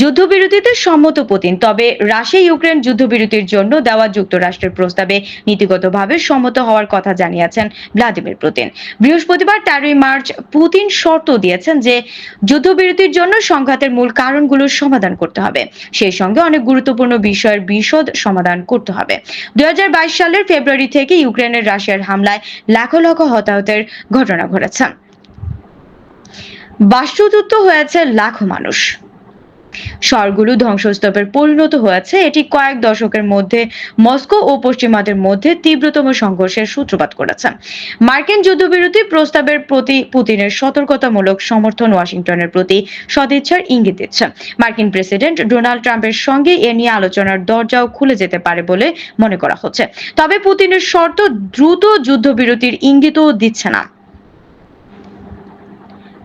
যুদ্ধবিরতিতে সম্মত পুতিন। তবে Russia Ukraine যুদ্ধবিরতির জন্য দেওয়া যুক্তরাষ্ট্রের প্রস্তাবে নীতিগতভাবে সম্মত হওয়ার কথা জানিয়েছেন ভ্লাদিমির পুতিন। বৃহস্পতিবার তেরোই মার্চ পুতিন শর্ত দিয়েছেন যে যুদ্ধবিরতির জন্য সংঘাতের মূল কারণগুলোর সমাধান করতে হবে। সেই সঙ্গে অনেক গুরুত্বপূর্ণ বিষয়ের বিশদ সমাধান করতে হবে। দুই হাজার বাইশ সালের ফেব্রুয়ারি থেকে ইউক্রেনের রাশিয়ার হামলায় লাখো লাখ হতাহতের ঘটনা ঘটেছে। বাস্তুচ্যুত হয়েছে লাখো মানুষ। শহরগুলো ধ্বংসস্তূপের পরিণত হয়েছে। এটি কয়েক দশকের মধ্যে মস্কো ও পশ্চিমাদের মধ্যে তীব্রতম সংঘর্ষের সূত্রপাত করেছে। মার্কিন যুদ্ধবিরতি প্রস্তাবের প্রতি পুতিনের সতর্কতামূলক সমর্থন ওয়াশিংটনের প্রতি সদিচ্ছার ইঙ্গিত দিচ্ছে। মার্কিন প্রেসিডেন্ট ডোনাল্ড ট্রাম্পের সঙ্গে এ নিয়ে আলোচনার দরজাও খুলে যেতে পারে বলে মনে করা হচ্ছে। তবে পুতিনের শর্ত দ্রুত যুদ্ধবিরতির ইঙ্গিতও দিচ্ছে না।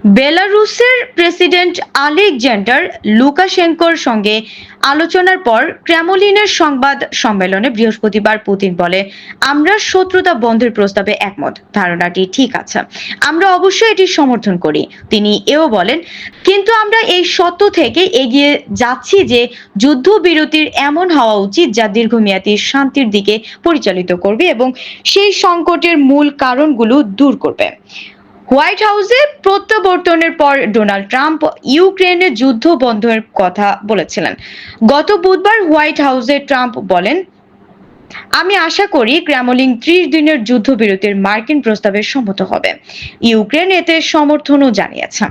বেলারুসের প্রেসিডেন্ট আলেকজান্ডার লুকাশেঙ্কোর সঙ্গে আলোচনার পর ক্রেমলিনের সংবাদ সম্মেলনে বৃহস্পতিবার পুতিন বলে, আমরা শত্রুতা বন্ধের প্রস্তাবে একমত। ধারণাটি ঠিক আছে। আমরা অবশ্যই এটি সমর্থন করি। তিনি এও বলেন, কিন্তু আমরা এই সত্য থেকে এগিয়ে যাচ্ছি যে যুদ্ধবিরতির এমন হওয়া উচিত যা দীর্ঘমেয়াদী শান্তির দিকে পরিচালিত করবে এবং সেই সংকটের মূল কারণগুলো দূর করবে। হোয়াইট হাউসে প্রত্যাবর্তনের পর ডোনাল্ড ট্রাম্প ইউক্রেনের যুদ্ধ বন্ধের কথা বলেছিলেন। গত বুধবার হোয়াইট হাউসে ট্রাম্প বলেন, আমি আশা করি ক্রেমলিন ত্রিশ দিনের যুদ্ধবিরতির মার্কিন প্রস্তাবে সম্মত হবে। ইউক্রেন এতে সমর্থনও জানিয়েছে।